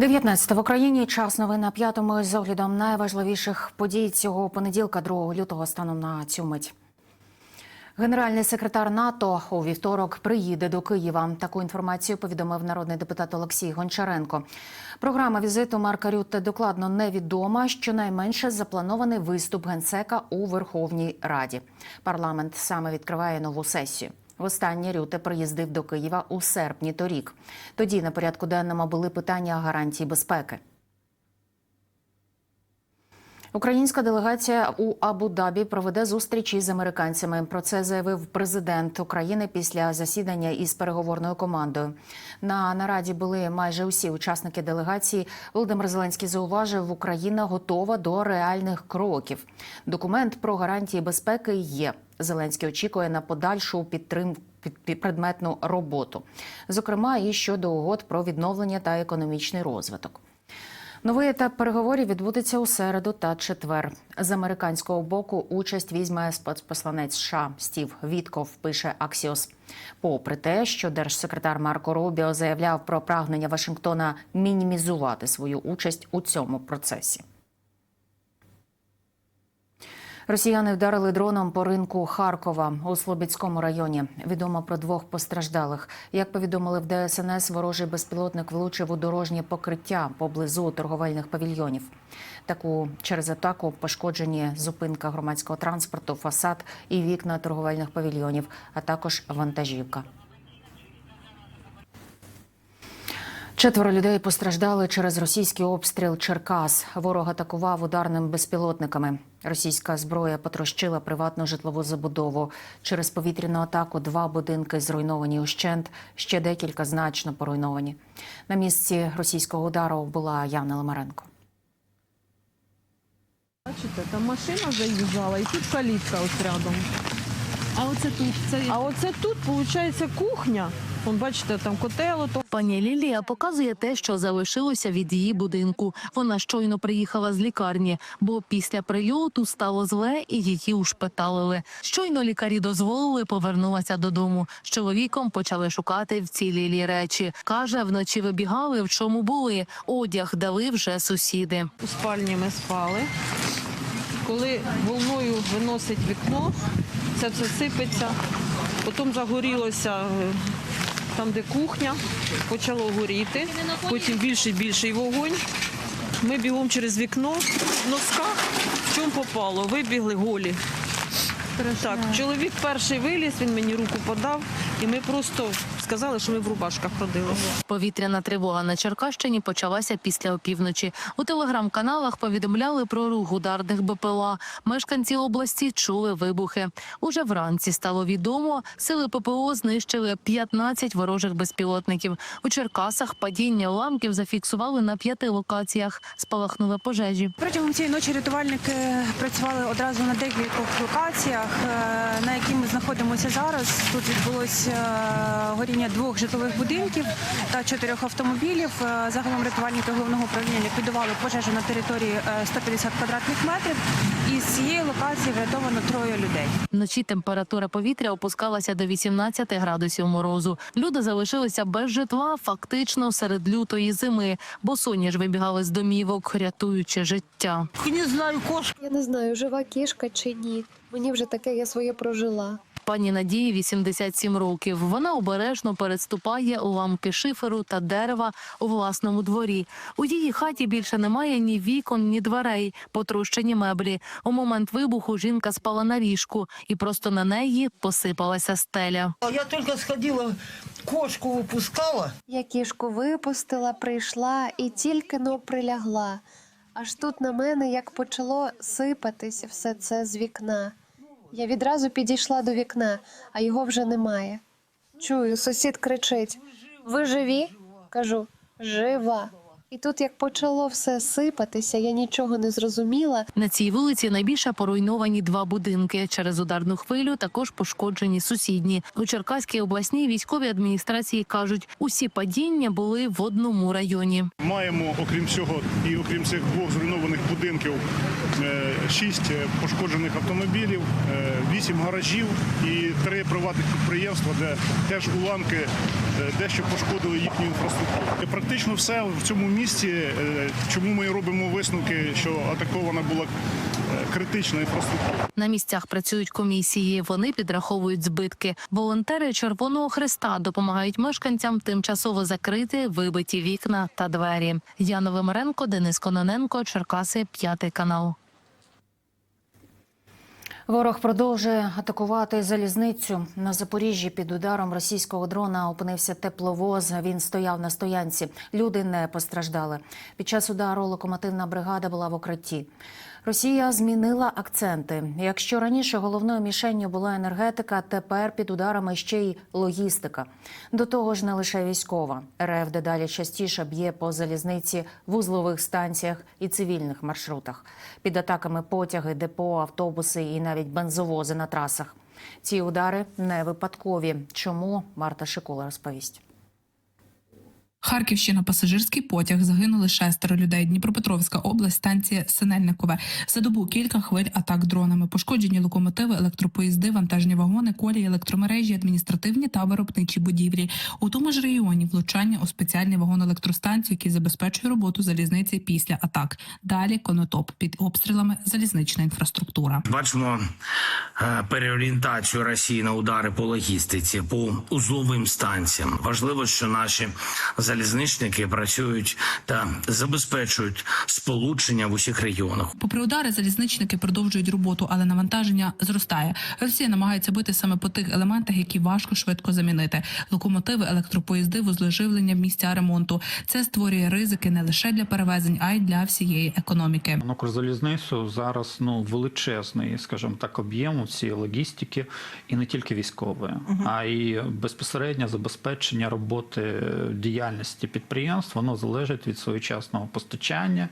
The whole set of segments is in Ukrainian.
19 в Україні час новин на п'ятому з оглядом найважливіших подій цього понеділка, 2 лютого, станом на цю мить. Генеральний секретар НАТО у вівторок приїде до Києва. Таку інформацію повідомив народний депутат Олексій Гончаренко. Програма візиту Марка Рютте докладно невідома. Щонайменше запланований виступ генсека у Верховній Раді. Парламент саме відкриває нову сесію. Востаннє Рюте приїздив до Києва у серпні торік. Тоді на порядку денному були питання гарантій безпеки. Українська делегація у Абу-Дабі проведе зустрічі з американцями. Про це заявив президент України після засідання із переговорною командою. На нараді були майже усі учасники делегації. Володимир Зеленський зауважив, Україна готова до реальних кроків. Документ про гарантії безпеки є. Зеленський очікує на подальшу підтримку предметну роботу, зокрема і щодо угод про відновлення та економічний розвиток. Новий етап переговорів відбудеться у середу та четвер. З американського боку участь візьме спецпосланець США Стів Вітков. Пише Аксіос. Попри те, що держсекретар Марко Рубіо заявляв про прагнення Вашингтона мінімізувати свою участь у цьому процесі. Росіяни вдарили дроном по ринку Харкова у Слобідському районі. Відомо про двох постраждалих. Як повідомили в ДСНС, ворожий безпілотник влучив у дорожнє покриття поблизу торговельних павільйонів. Таку через атаку пошкоджені зупинка громадського транспорту, фасад і вікна торговельних павільйонів, а також вантажівка. Четверо людей постраждали через російський обстріл Черкас. Ворог атакував ударним безпілотниками. Російська зброя потрощила приватну житлову забудову. Через повітряну атаку два будинки зруйновані ущент, ще декілька значно поруйновані. На місці російського удару була Яна Ламаренко. Бачите, там машина заїжджала і тут калітка ось рядом. А оце тут це А оце тут, виходить, кухня. Вон, бачите, там котело, то пані Лілія показує те, що залишилося від її будинку. Вона щойно приїхала з лікарні, бо після прильоту стало зле і її ушпиталили. Щойно лікарі дозволили, повернулася додому. З чоловіком почали шукати вцілілі речі. каже, вночі вибігали, в чому були. Одяг дали вже сусіди. у спальні ми спали. Коли волною виносить вікно, це все сипеться. Потім загорілося е, там, де кухня, почало горіти. Потім більший більший вогонь. Ми бігом через вікно в носках, в чому попало, вибігли голі. Так, чоловік перший виліз, він мені руку подав, і ми просто сказали, що ми в рубашках ходили. Повітряна тривога на Черкащині почалася після опівночі. У телеграм-каналах повідомляли про рух ударних БПЛА. Мешканці області чули вибухи. Уже вранці стало відомо, сили ППО знищили 15 ворожих безпілотників. У Черкасах падіння уламків зафіксували на п'яти локаціях. Спалахнули пожежі. Протягом цієї ночі рятувальники працювали одразу на декількох локаціях, е, на якій ми знаходимося зараз. Тут відбулося е, горіння двох житлових будинків та чотирьох автомобілів. Е, Загалом рятувальники головного управління ліквідували пожежу на території е, 150 квадратних метрів. І з цієї локації врятовано троє людей. Вночі температура повітря опускалася до 18 градусів морозу. Люди залишилися без житла фактично серед лютої зими, бо соні ж вибігали з домівок, рятуючи життя. Не знаю, кошка. Я не знаю, жива кішка чи ні. Мені вже таке я своє прожила. Пані Надії 87 років. Вона обережно переступає уламки шиферу та дерева у власному дворі. У її хаті більше немає ні вікон, ні дверей, потрощені меблі. У момент вибуху жінка спала на ліжку, і просто на неї посипалася стеля. Я только сходила, кошку выпускала. Я кішку випустила, прийшла і тільки но прилягла. Аж тут на мене як почало сипатись все це з вікна. Я відразу підійшла до вікна, а його вже немає. Чую, сусід кричить: Ви живі? Кажу, жива. І тут як почало все сипатися, я нічого не зрозуміла. На цій вулиці найбільше поруйновані два будинки. Через ударну хвилю також пошкоджені сусідні. У Черкаській обласній військовій адміністрації кажуть, усі падіння були в одному районі. Маємо, окрім цього, і окрім цих двох зруйнованих будинків, е, шість е, пошкоджених автомобілів, е, вісім гаражів і три приватних підприємства, де теж уламки дещо пошкодили їхню інфраструктуру. Практично все в цьому місті, е, чому ми робимо висновки, що атакована була е, критична інфраструктура. На місцях працюють комісії. Вони підраховують збитки. Волонтери Червоного Христа допомагають мешканцям тимчасово закрити вибиті вікна та двері. Яна Вимаренко, Денис Кононенко, Черкаси, п'ятий канал. Ворог продовжує атакувати залізницю. На Запоріжжі під ударом російського дрона опинився тепловоз. Він стояв на стоянці. Люди не постраждали. Під час удару локомотивна бригада була в укритті. Росія змінила акценти. Якщо раніше головною мішенню була енергетика, тепер під ударами ще й логістика. До того ж, не лише військова. РФ дедалі частіше б'є по залізниці, вузлових станціях і цивільних маршрутах. Під атаками потяги, депо, автобуси і навіть бензовози на трасах. Ці удари не випадкові. Чому Марта Шикула розповість? Харківщина, пасажирський потяг загинули шестеро людей. Дніпропетровська область, станція Синельникове. За добу кілька хвиль атак дронами. Пошкоджені локомотиви, електропоїзди, вантажні вагони, колії, електромережі, адміністративні та виробничі будівлі. У тому ж районі влучання у спеціальний вагон електростанції, який забезпечує роботу залізниці після атак. Далі конотоп під обстрілами залізнична інфраструктура. Бачимо переорієнтацію Росії на удари по логістиці, по узловим станціям. Важливо, що наші залізничники працюють та забезпечують сполучення в усіх регіонах. Попри удари, залізничники продовжують роботу, але навантаження зростає. Росія намагається бити саме по тих елементах, які важко швидко замінити: локомотиви, електропоїзди, вузли живлення, місця ремонту. Це створює ризики не лише для перевезень, а й для всієї економіки. Ну, Укрзалізницю зараз ну величезний, скажімо так, об'єм цієї логістики, і не тільки військової, а й безпосереднє забезпечення роботи діяльності підприємств. Воно залежить від своєчасного постачання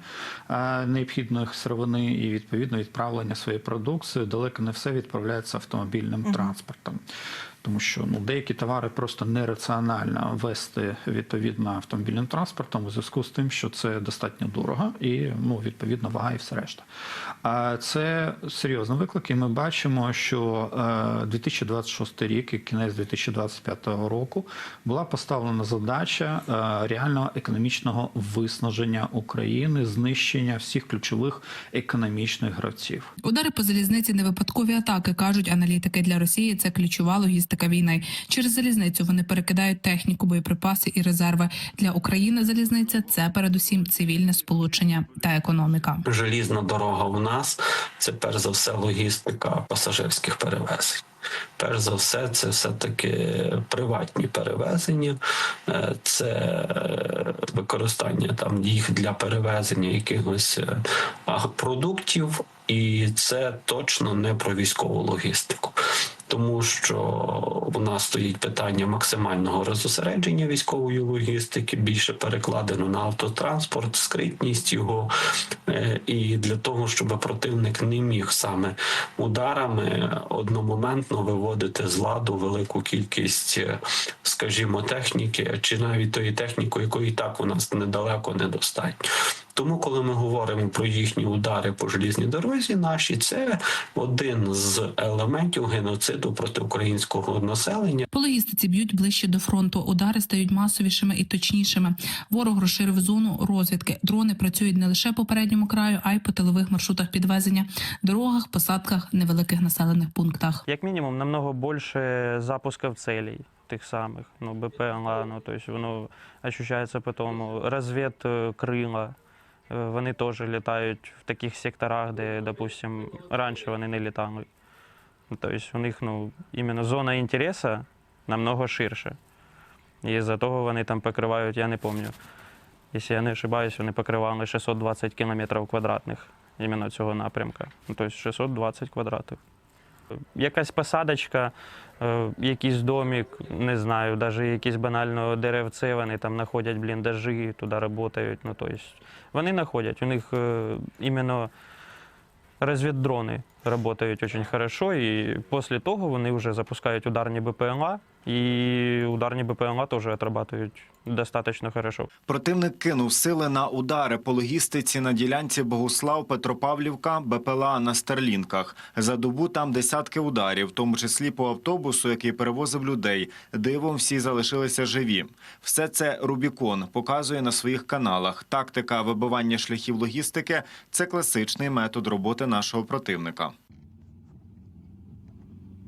необхідних необхідної сировини і відповідно відправлення своєї продукції. Далеко не все відправляється автомобільним транспортом. Тому що ну деякі товари просто нераціонально вести відповідно автомобільним транспортом у зв'язку з тим, що це достатньо дорого і ну відповідно вага і все решта. А це серйозний виклик, і ми бачимо, що е, 2026 рік і кінець 2025 року була поставлена задача е, реального економічного виснаження України, знищення всіх ключових економічних гравців. Удари по залізниці не випадкові атаки, кажуть аналітики. Для Росії це ключова логістика війни. Через залізницю вони перекидають техніку, боєприпаси і резерви. Для України залізниця це передусім цивільне сполучення та економіка. Желізна дорога у нас це перш за все логістика пасажирських перевезень. Перш за все, це все-таки приватні перевезення, Е, це е, використання там їх для перевезення якихось е, продуктів, і це точно не про військову логістику. Тому що у нас стоїть питання максимального розосередження військової логістики, більше перекладено на автотранспорт, скритність його, Е, і для того, щоб противник не міг саме ударами одномоментно виводити з ладу велику кількість, е, скажімо, техніки, чи навіть тої техніки, якої і так у нас недалеко недостатньо. Тому, коли ми говоримо про їхні удари по желізній дорозі, наші це один з елементів геноциду проти українського населення. По логістиці б'ють ближче до фронту. Удари стають масовішими і точнішими. Ворог розширив зону розвідки. Дрони працюють не лише по передньому краю, а й по тилових маршрутах підвезення, дорогах, посадках, невеликих населених пунктах. Як мінімум, намного більше запусків целей тих самих, ну, БПЛА, ну, то есть воно ощущається по тому. Розвід е, крила, е, вони теж літають в таких секторах, де, допустим, раніше вони не літали. Тобто у них, ну, іменно зона інтересу намного ширше. І з-за того вони там покривають, я не пам'ятаю, якщо я не ошибаюсь, вони покривали 620 км квадратних іменно цього напрямка. Ну, тобто 620 квадратів. Якась посадочка, е, якийсь домик, не знаю, навіть якісь банально деревце, вони там знаходять бліндажі, туди працюють. Ну, тобто вони знаходять, у них е, іменно розвіддрони працюють дуже хорошо, і після того вони вже запускають ударні БПЛА И ударные БПЛА тоже отрабатывают достаточно хорошо. Противник кинув сили на удари по логістиці на ділянці Богуслав-Петропавлівка, БПЛА на Старлінках. За добу там десятки ударів, в тому числі по автобусу, який перевозив людей. Дивом всі залишилися живі. Все це Рубікон показує на своїх каналах. Тактика вибивання шляхів логістики це класичний метод роботи нашого противника.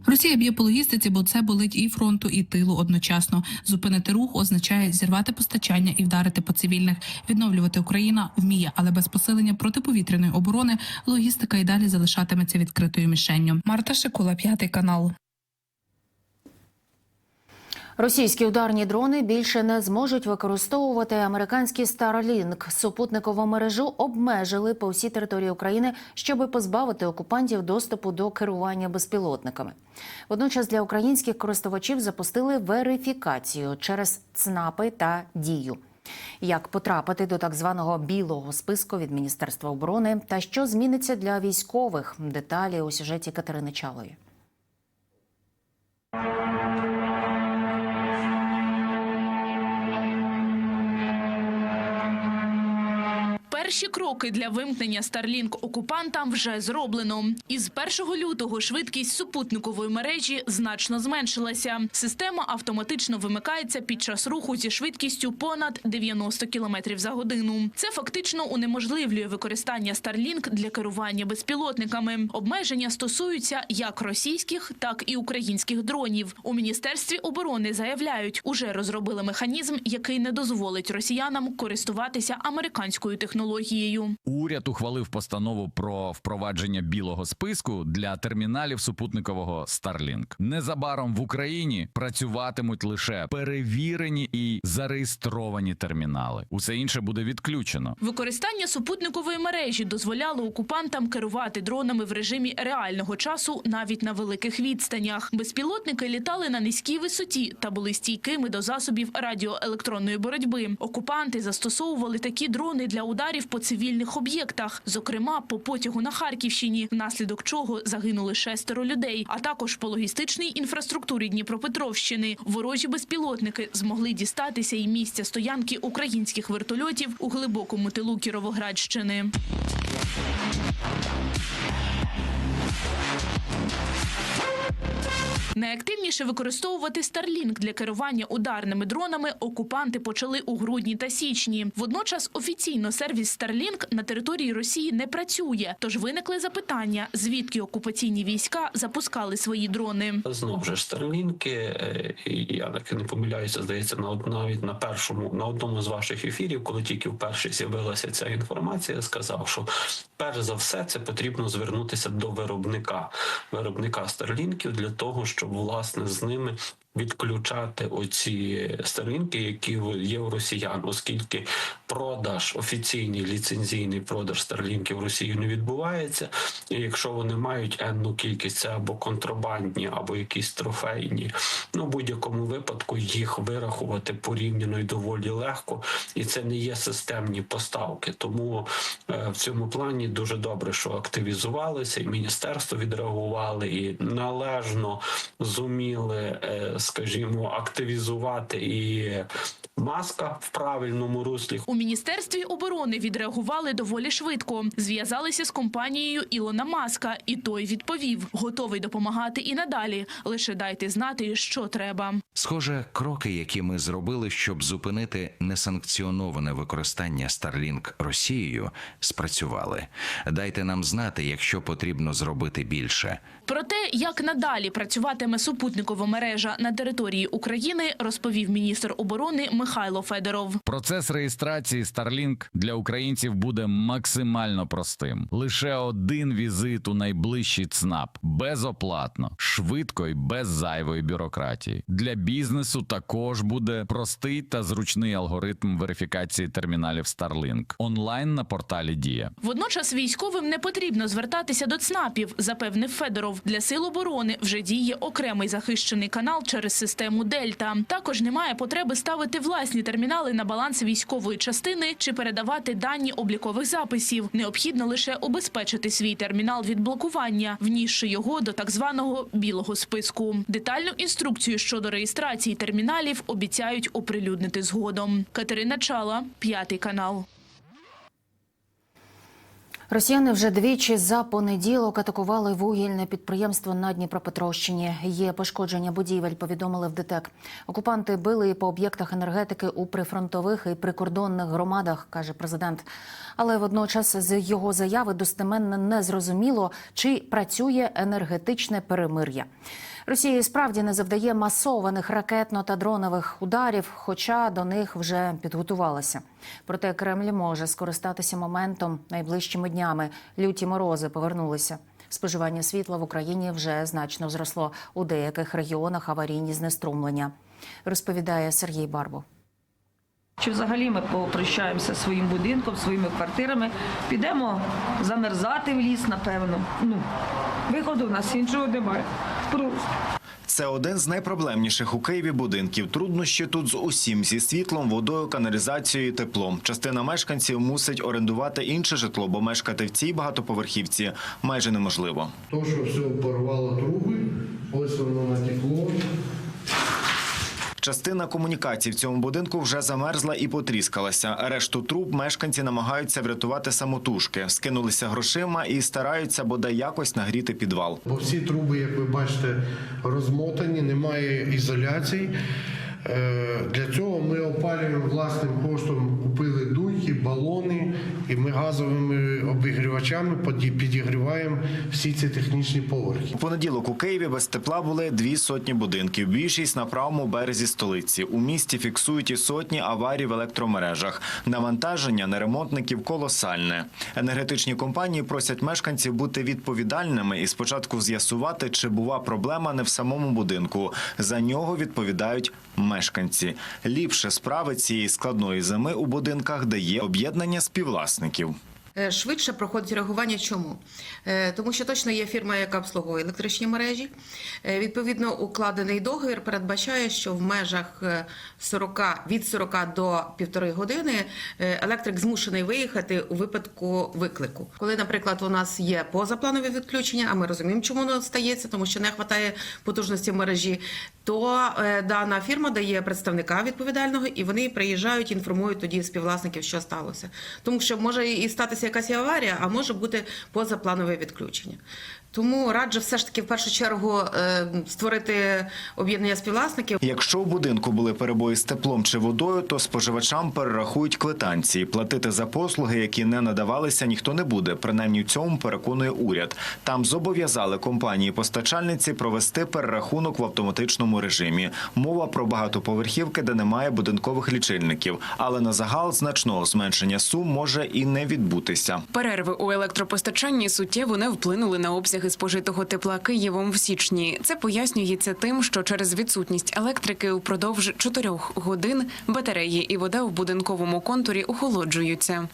Росія б'є по логістиці, бо це болить і фронту, і тилу одночасно. Зупинити рух означає зірвати постачання і вдарити по цивільних. Відновлювати Україна вміє, але без посилення протиповітряної оборони логістика і далі залишатиметься відкритою мішенню. Марта Шикула, п'ятий канал. Російські ударні дрони більше не зможуть використовувати американський Starlink. Супутникову мережу обмежили по всій території України, щоб позбавити окупантів доступу до керування безпілотниками. Водночас для українських користувачів запустили верифікацію через ЦНАПи та дію. Як потрапити до так званого білого списку від Міністерства оборони та що зміниться для військових? Деталі у сюжеті Катерини Чалої. Перші кроки для вимкнення Starlink окупантам вже зроблено. Із 1 лютого швидкість супутникової мережі значно зменшилася. Система автоматично вимикається під час руху зі швидкістю понад 90 км за годину. Це фактично унеможливлює використання Starlink для керування безпілотниками. Обмеження стосуються як російських, так і українських дронів. У міністерстві оборони заявляють, уже розробили механізм, який не дозволить росіянам користуватися американською технологією. Уряд ухвалив постанову про впровадження білого списку для терміналів супутникового Starlink. Незабаром в Україні працюватимуть лише перевірені і зареєстровані термінали. Усе інше буде відключено. Використання супутникової мережі дозволяло окупантам керувати дронами в режимі реального часу навіть на великих відстанях. Безпілотники літали на низькій висоті та були стійкими до засобів радіоелектронної боротьби. Окупанти застосовували такі дрони для ударів по цивільних об'єктах, зокрема по потягу на Харківщині, внаслідок чого загинули шестеро людей, а також по логістичній інфраструктурі Дніпропетровщини. Ворожі безпілотники змогли дістатися і місця стоянки українських вертольотів у глибокому тилу Кіровоградщини. Найактивніше використовувати Starlink для керування ударними дронами окупанти почали у грудні та січні. Водночас офіційно сервіс Starlink на території Росії не працює. Тож виникли запитання, звідки окупаційні війська запускали свої дрони. Знову ж старлінки, е, я так не помиляюся, здається, на навіть на першому на одному з ваших ефірів, коли тільки вперше з'явилася ця інформація, сказав, що перш за все це потрібно звернутися до виробника, виробника старлінків для того, щоб власне з ними. Відключати оці старлінки, які є у росіян, оскільки продаж офіційний ліцензійний продаж старлінків в Росії не відбувається. І якщо вони мають енну кількість, це або контрабандні, або якісь трофейні, ну в будь-якому випадку їх вирахувати порівняно і доволі легко, і це не є системні поставки. Тому е, в цьому плані дуже добре, що активізувалися, і міністерство відреагували, і належно зуміли, е, скажімо, активізувати і маска в правильному руслі. У міністерстві оборони відреагували доволі швидко. Зв'язалися з компанією Ілона Маска, і той відповів: готовий допомагати і надалі. Лише дайте знати, що треба. Схоже, кроки, які ми зробили, щоб зупинити несанкціоноване використання Starlink Росією, спрацювали. Дайте нам знати, якщо потрібно зробити більше. Про те, як надалі працюватиме супутникова мережа на території України, розповів міністр оборони Михайло Федоров. Процес реєстрації Starlink для українців буде максимально простим. Лише один візит у найближчий ЦНАП безоплатно, швидко і без зайвої бюрократії. Для бізнесу також буде простий та зручний алгоритм верифікації терміналів Starlink онлайн на порталі Дія. Водночас військовим не потрібно звертатися до ЦНАПів, запевнив Федоров. Для сил оборони вже діє окремий захищений канал через систему Дельта. Також немає потреби ставити власні термінали на баланс військової частини чи передавати дані облікових записів. Необхідно лише убезпечити свій термінал від блокування, внісши його до так званого білого списку. Детальну інструкцію щодо реєстрації терміналів обіцяють оприлюднити згодом. Катерина Чала, п'ятий канал. Росіяни вже двічі за понеділок атакували вугільне підприємство на Дніпропетровщині. Є пошкодження будівель, повідомили в ДТЕК. Окупанти били по об'єктах енергетики у прифронтових і прикордонних громадах, каже президент. Але водночас з його заяви достеменно не зрозуміло, чи працює енергетичне перемир'я. Росія справді не завдає масованих ракетно та дронових ударів, хоча до них вже підготувалася. Проте Кремль може скористатися моментом найближчими днями. Люті морози повернулися. Споживання світла в Україні вже значно зросло у деяких регіонах аварійні знеструмлення. Розповідає Сергій Барбо. Чи взагалі ми попрощаємося своїм будинком, своїми квартирами, підемо замерзати в ліс, напевно. Ну, виходу у нас іншого немає. Просто. Це один з найпроблемніших у Києві будинків. Труднощі тут з усім зі світлом, водою, каналізацією, теплом. Частина мешканців мусить орендувати інше житло, бо мешкати в цій багатоповерхівці майже неможливо. То, що все порвало труби, ось воно натекло. Частина комунікацій в цьому будинку вже замерзла і потріскалася. Решту труб мешканці намагаються врятувати самотужки, скинулися грошима і стараються бодай якось нагріти підвал. Бо всі труби, як ви бачите, розмотані, немає ізоляції. Е, Для цього ми опалюємо власним коштом, купили дуйки, балони, і ми газовими обігрівачами підігріваємо всі ці технічні поверхи. Понеділок у Києві без тепла були дві сотні будинків. Більшість на правому березі столиці. У місті фіксують і сотні аварій в електромережах. Навантаження на ремонтників колосальне. Енергетичні компанії просять мешканців бути відповідальними і спочатку з'ясувати, чи бува проблема не в самому будинку. За нього відповідають мешканці. Ліпше справи цієї складної зими у будинках, де є об'єднання співвласників. Е, Швидше проходить реагування. Чому? Е, Тому що точно є фірма, яка обслуговує електричні мережі. Е, Відповідно, укладений договір передбачає, що в межах е, 40, від 40 до півтори години електрик змушений виїхати у випадку виклику. Коли, наприклад, у нас є позапланове відключення, а ми розуміємо, чому воно стається, тому що не вистачає потужності мережі, то дана фірма дає представника відповідального, і вони приїжджають, інформують тоді співвласників, що сталося. Тому що може і статися якась аварія, а може бути позапланове відключення. Тому раджу все ж таки в першу чергу е, створити об'єднання співвласників. Якщо у будинку були перебої з теплом чи водою, то споживачам перерахують квитанції. Платити за послуги, які не надавалися, ніхто не буде. Принаймні в цьому переконує уряд. Там зобов'язали компанії-постачальниці провести перерахунок в автоматичному режимі. Мова про багатоповерхівки, де немає будинкових лічильників, але на загал значного зменшення сум може і не відбутися. Перерви у електропостачанні суттєво не вплинули на обсяги спожитого тепла Києвом в січні. Це пояснюється тим, що через відсутність електрики упродовж чотирьох годин батареї і вода в будинковому контурі охолоджуються.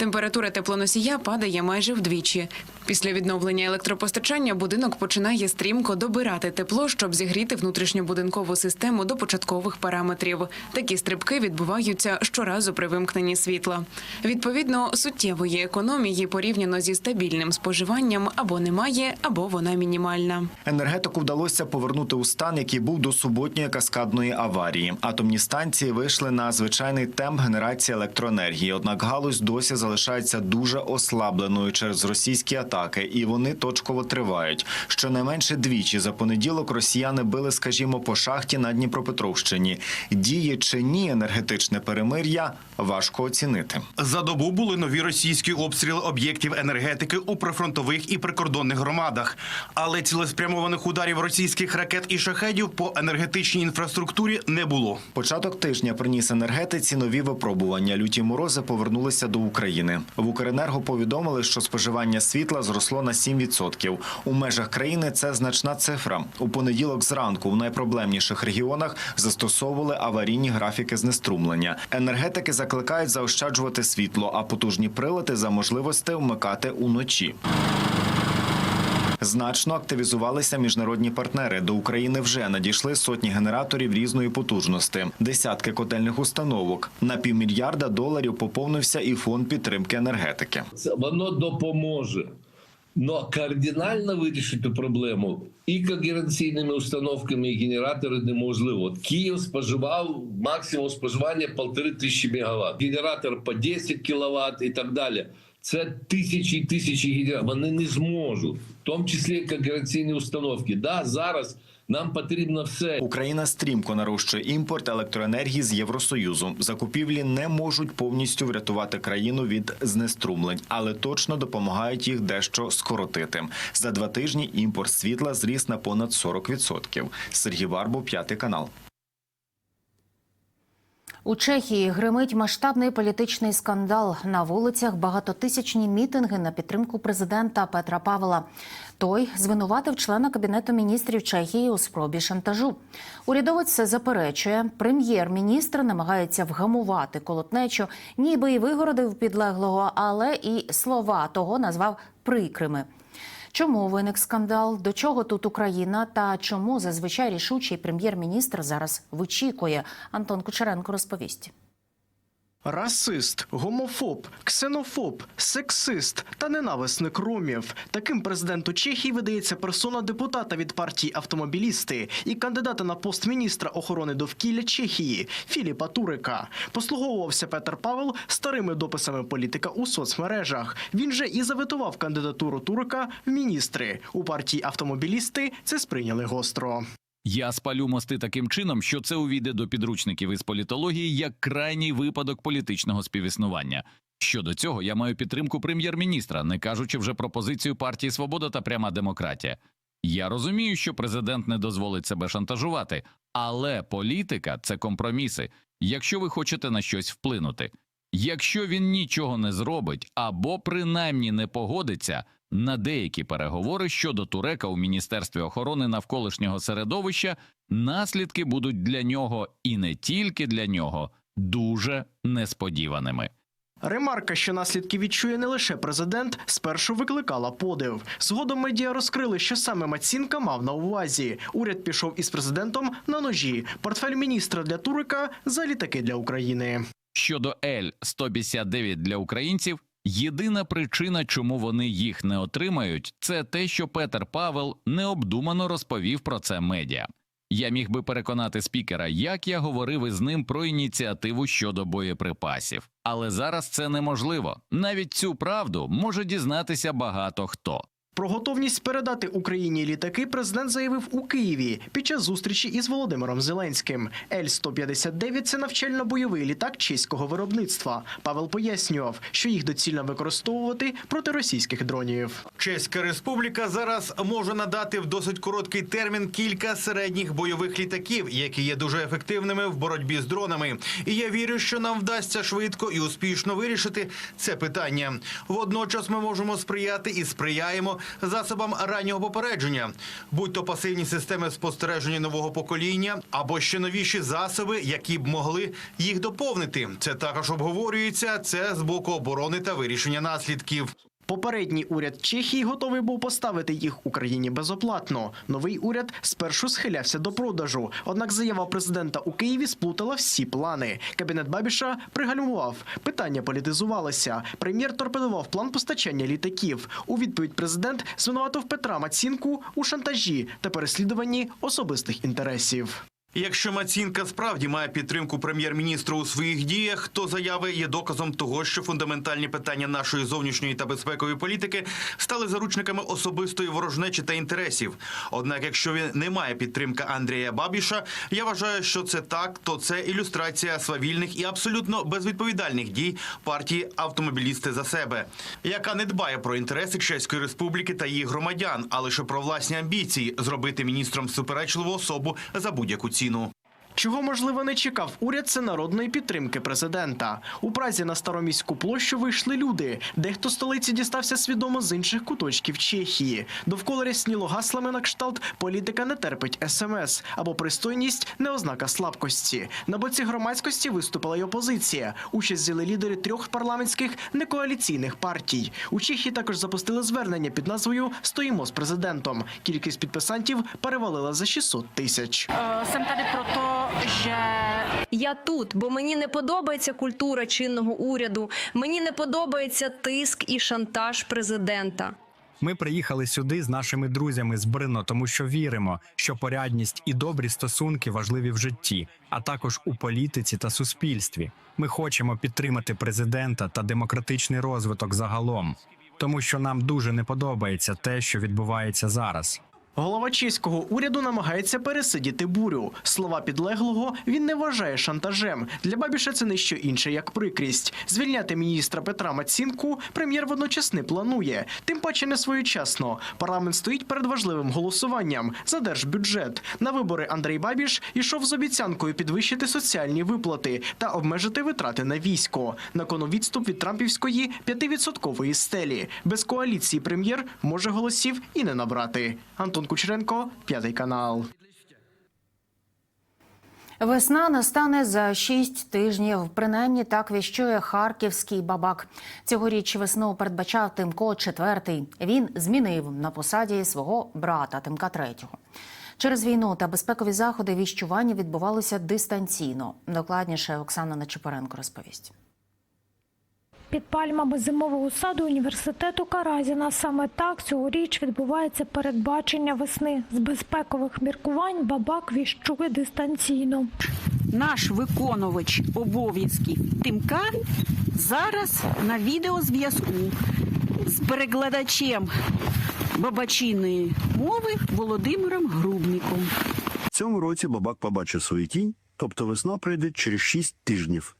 Температура теплоносія падає майже вдвічі. Після відновлення електропостачання будинок починає стрімко добирати тепло, щоб зігріти внутрішньобудинкову систему до початкових параметрів. Такі стрибки відбуваються щоразу при вимкненні світла. Відповідно, суттєвої економії порівняно зі стабільним споживанням або немає, або вона мінімальна. Енергетику вдалося повернути у стан, який був до суботньої каскадної аварії. Атомні станції вийшли на звичайний темп генерації електроенергії. Однак галузь досі залишається дуже ослабленою через російські атаки, і вони точково тривають. Щонайменше двічі за понеділок росіяни били, скажімо, по шахті на Дніпропетровщині. Діє чи ні енергетичне перемир'я важко оцінити. За добу були нові російські обстріли об'єктів енергетики у прифронтових і прикордонних громадах. Але цілеспрямованих ударів російських ракет і шахедів по енергетичній інфраструктурі не було. Початок тижня приніс енергетиці нові випробування. Люті морози повернулися до України. В Укренерго повідомили, що споживання світла зросло на 7%. У межах країни це значна цифра. У понеділок зранку в найпроблемніших регіонах застосовували аварійні графіки знеструмлення. Енергетики закликають заощаджувати світло, а потужні прилади за можливості вмикати уночі. Значно активізувалися міжнародні партнери. До України вже надійшли сотні генераторів різної потужності, десятки котельних установок. На півмільярда доларів поповнився і фонд підтримки енергетики. Це воно допоможе. Но кардинально вирішити проблему і когеренційними установками, і генератори неможливо. От Київ споживав максимум споживання полтори тисячі мегаватт. Генератор по 10 кВт і так далі. Це тисячі і тисячі генераторів. Вони не зможуть, тому числі і установки. Да, зараз нам потрібно все. Україна стрімко нарощує імпорт електроенергії з Євросоюзу. Закупівлі не можуть повністю врятувати країну від знеструмлень, але точно допомагають їх дещо скоротити. За два тижні імпорт світла зріс на понад 40%. Сергій Варбов, п'ятий канал. У Чехії гримить масштабний політичний скандал. На вулицях багатотисячні мітинги на підтримку президента Петра Павла. Той звинуватив члена кабінету міністрів Чехії у спробі шантажу. Урядовець це заперечує. Прем'єр-міністр намагається вгамувати колотнечу, ніби і вигородив підлеглого, але і слова того назвав прикрими. Чому виник скандал? До чого тут Україна? Та чому зазвичай рішучий прем'єр-міністр зараз вичікує? Антон Кучеренко розповість. Расист, гомофоб, ксенофоб, сексист та ненависник ромів. Таким президенту Чехії видається персона депутата від партії автомобілісти і кандидата на пост міністра охорони довкілля Чехії Філіпа Турика. Послуговувався Петр Павел старими дописами політика у соцмережах. Він же і заветував кандидатуру Турика в міністри. У партії автомобілісти це сприйняли гостро. Я спалю мости таким чином, що це увійде до підручників із політології як крайній випадок політичного співіснування. Щодо цього, я маю підтримку прем'єр-міністра, не кажучи вже про позицію партії Свобода та пряма демократія. Я розумію, що президент не дозволить себе шантажувати, але політика це компроміси. Якщо ви хочете на щось вплинути, якщо він нічого не зробить або принаймні не погодиться на деякі переговори щодо Турека у міністерстві охорони навколишнього середовища, наслідки будуть для нього і не тільки для нього дуже несподіваними. Ремарка, що наслідки відчує не лише президент, спершу викликала подив. Згодом медіа розкрили, що саме Мацінка мав на увазі. Уряд пішов із президентом на ножі. Портфель міністра для Турика за літаки для України. Щодо Л 159 для українців, єдина причина, чому вони їх не отримають, це те, що Петер Павел необдумано розповів про це медіа. Я міг би переконати спікера, як я говорив із ним про ініціативу щодо боєприпасів, але зараз це неможливо. Навіть цю правду може дізнатися багато хто. Про готовність передати Україні літаки президент заявив у Києві під час зустрічі із Володимиром Зеленським. Л-159 – це навчально-бойовий літак чеського виробництва. Павел пояснював, що їх доцільно використовувати проти російських дронів. Чеська республіка зараз може надати в досить короткий термін кілька середніх бойових літаків, які є дуже ефективними в боротьбі з дронами. І я вірю, що нам вдасться швидко і успішно вирішити це питання. Водночас ми можемо сприяти і сприяємо засобам раннього попередження, будь то пасивні системи спостереження нового покоління або ще новіші засоби, які б могли їх доповнити. Це також обговорюється. Це з боку оборони та вирішення наслідків. Попередній уряд Чехії готовий був поставити їх Україні безоплатно. Новий уряд спершу схилявся до продажу. Однак заява президента у Києві сплутала всі плани. Кабінет Бабіша пригальмував. Питання політизувалося. Прем'єр торпедував план постачання літаків. У відповідь президент звинуватив Петра Мацінку у шантажі та переслідуванні особистих інтересів. Якщо Мацінка справді має підтримку прем'єр-міністра у своїх діях, то заяви є доказом того, що фундаментальні питання нашої зовнішньої та безпекової політики стали заручниками особистої ворожнечі та інтересів. Однак, якщо він не має підтримки Андрія Бабіша, я вважаю, що це так, то це ілюстрація свавільних і абсолютно безвідповідальних дій партії автомобілісти за себе, яка не дбає про інтереси Чеської республіки та її громадян, а лише про власні амбіції зробити міністром суперечливу особу за будь-яку ціну ціну. Чого можливо не чекав уряд це народної підтримки президента. У Празі на староміську площу вийшли люди. Дехто столиці дістався свідомо з інших куточків Чехії. Довкола рясніло гаслами на кшталт політика не терпить смс або пристойність не ознака слабкості. На боці громадськості виступила й опозиція. Участь взяли лідери трьох парламентських некоаліційних партій. У Чехії також запустили звернення під назвою Стоїмо з президентом. Кількість підписантів перевалила за 600 тисяч. Jsem tady proto, že Я тут, бо мені не подобається культура чинного уряду. Мені не подобається тиск і шантаж президента. Ми приїхали сюди з нашими друзями з Брино, тому що віримо, що порядність і добрі стосунки важливі в житті, а також у політиці та суспільстві. Ми хочемо підтримати президента та демократичний розвиток загалом, тому що нам дуже не подобається те, що відбувається зараз. Голова чеського уряду намагається пересидіти бурю. Слова підлеглого він не вважає шантажем. Для Бабіша це не що інше, як прикрість. Звільняти міністра Петра Мацінку прем'єр водночас не планує. Тим паче не своєчасно. Парламент стоїть перед важливим голосуванням за держбюджет. На вибори Андрій Бабіш йшов з обіцянкою підвищити соціальні виплати та обмежити витрати на військо. На кону відступ від трампівської п'ятивідсоткової стелі. Без коаліції прем'єр може голосів і не набрати. Антон Кучеренко, п'ятий канал. Весна настане за шість тижнів. Принаймні так віщує харківський бабак. Цьогоріч весну передбачав Тимко четвертий. Він змінив на посаді свого брата Тимка третього. Через війну та безпекові заходи віщування відбувалося дистанційно. Докладніше Оксана Нечипоренко розповість. Під пальмами зимового саду університету Каразіна саме так цьогоріч відбувається передбачення весни. З безпекових міркувань бабак віщує дистанційно. Наш виконувач обов'язків Тимка зараз на відеозв'язку з перекладачем бабачиної мови Володимиром Грубником. В цьому році бабак побачив свою тінь, тобто весна прийде через 6 тижнів.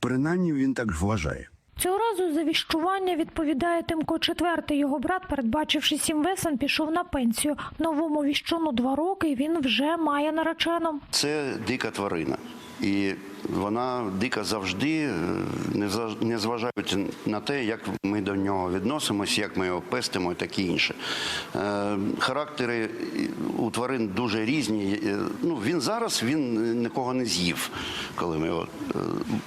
Принаймні він так вважає. Цього разу за віщування відповідає Тимко четвертий. Його брат, передбачивши сім весен, пішов на пенсію. Новому віщуну два роки. Він вже має наречену. Це дика тварина. І вона дика завжди, е, не заж- не на те, як ми до нього відносимось, як ми його пестимо і таке інше. Е, Характери у тварин дуже різні. Е, Ну, він зараз він нікого не з'їв, коли ми його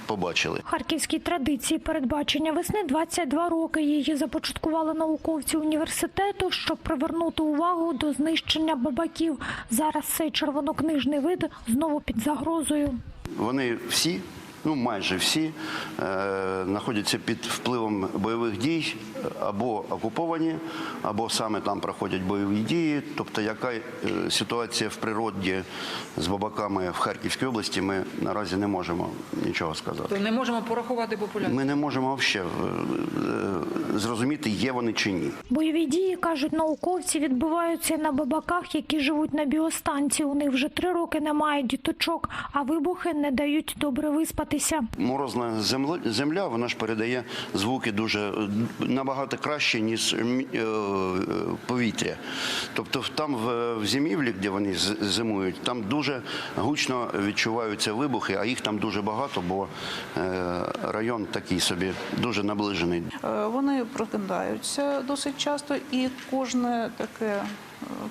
побачили. Харківській традиції передбачення весни 22 роки. Її започаткували науковці університету, щоб привернути увагу до знищення бабаків. Зараз цей червонокнижний вид знову під загрозою. Вони всі, ну майже всі, е, знаходяться під впливом бойових дій або окуповані, або саме там проходять бойові дії. Тобто, яка е, ситуація в природі з бабаками в Харківській області, ми наразі не можемо нічого сказати. Не можемо порахувати популяцію. Ми не можемо взагалі зрозуміти, є вони чи ні. Бойові дії кажуть науковці, відбуваються на бабаках, які живуть на біостанції. У них вже три роки немає діточок, а вибухи не дають добре виспатися. Морозна земля, земля вона ж передає звуки дуже е, набагато краще, ніж м, е, повітря. Тобто там в, в зимівлі, де вони з- зимують, там дуже гучно відчуваються вибухи, а їх там дуже багато, бо е, район такий собі дуже наближений. Е, Вони прокидаються досить часто, і кожне таке е,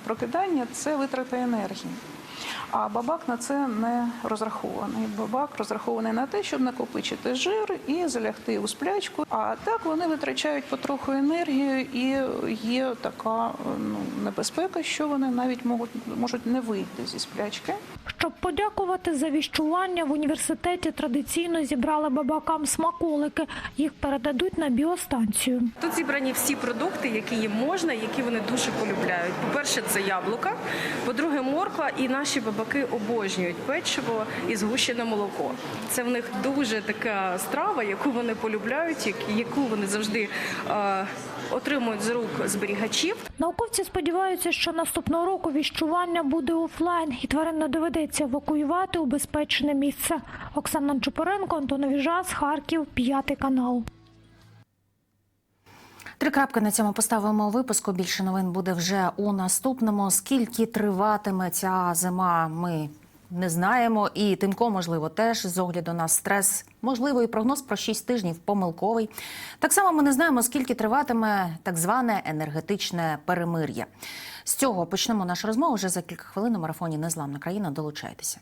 прокидання це витрата енергії. А бабак на це не розрахований. Бабак розрахований на те, щоб накопичити жир і залягти у сплячку. А так вони витрачають потроху енергію, і є така ну, небезпека, що вони навіть можуть, можуть не вийти зі сплячки. Щоб подякувати за віщування, в університеті традиційно зібрали бабакам смаколики. Їх передадуть на біостанцію. Тут зібрані всі продукти, які їм можна, які вони дуже полюбляють. По-перше, це яблука, по-друге, морква, і наші бабаки обожнюють печиво і згущене молоко. Це в них дуже така страва, яку вони полюбляють, яку вони завжди е, отримують з рук зберігачів. Науковці сподіваються, що наступного року віщування буде офлайн, і тварин доведеться евакуювати у безпечне місце. Оксана Чупоренко, Антон Віжас, Харків, п'ятий канал. Три крапки на цьому поставимо випуску. Більше новин буде вже у наступному. Скільки триватиме ця зима? Ми не знаємо. І Тимко, можливо, теж з огляду на стрес. Можливо, і прогноз про 6 тижнів помилковий. Так само ми не знаємо, скільки триватиме так зване енергетичне перемир'я. З цього почнемо нашу розмову вже за кілька хвилин у марафоні Незламна країна. Долучайтеся.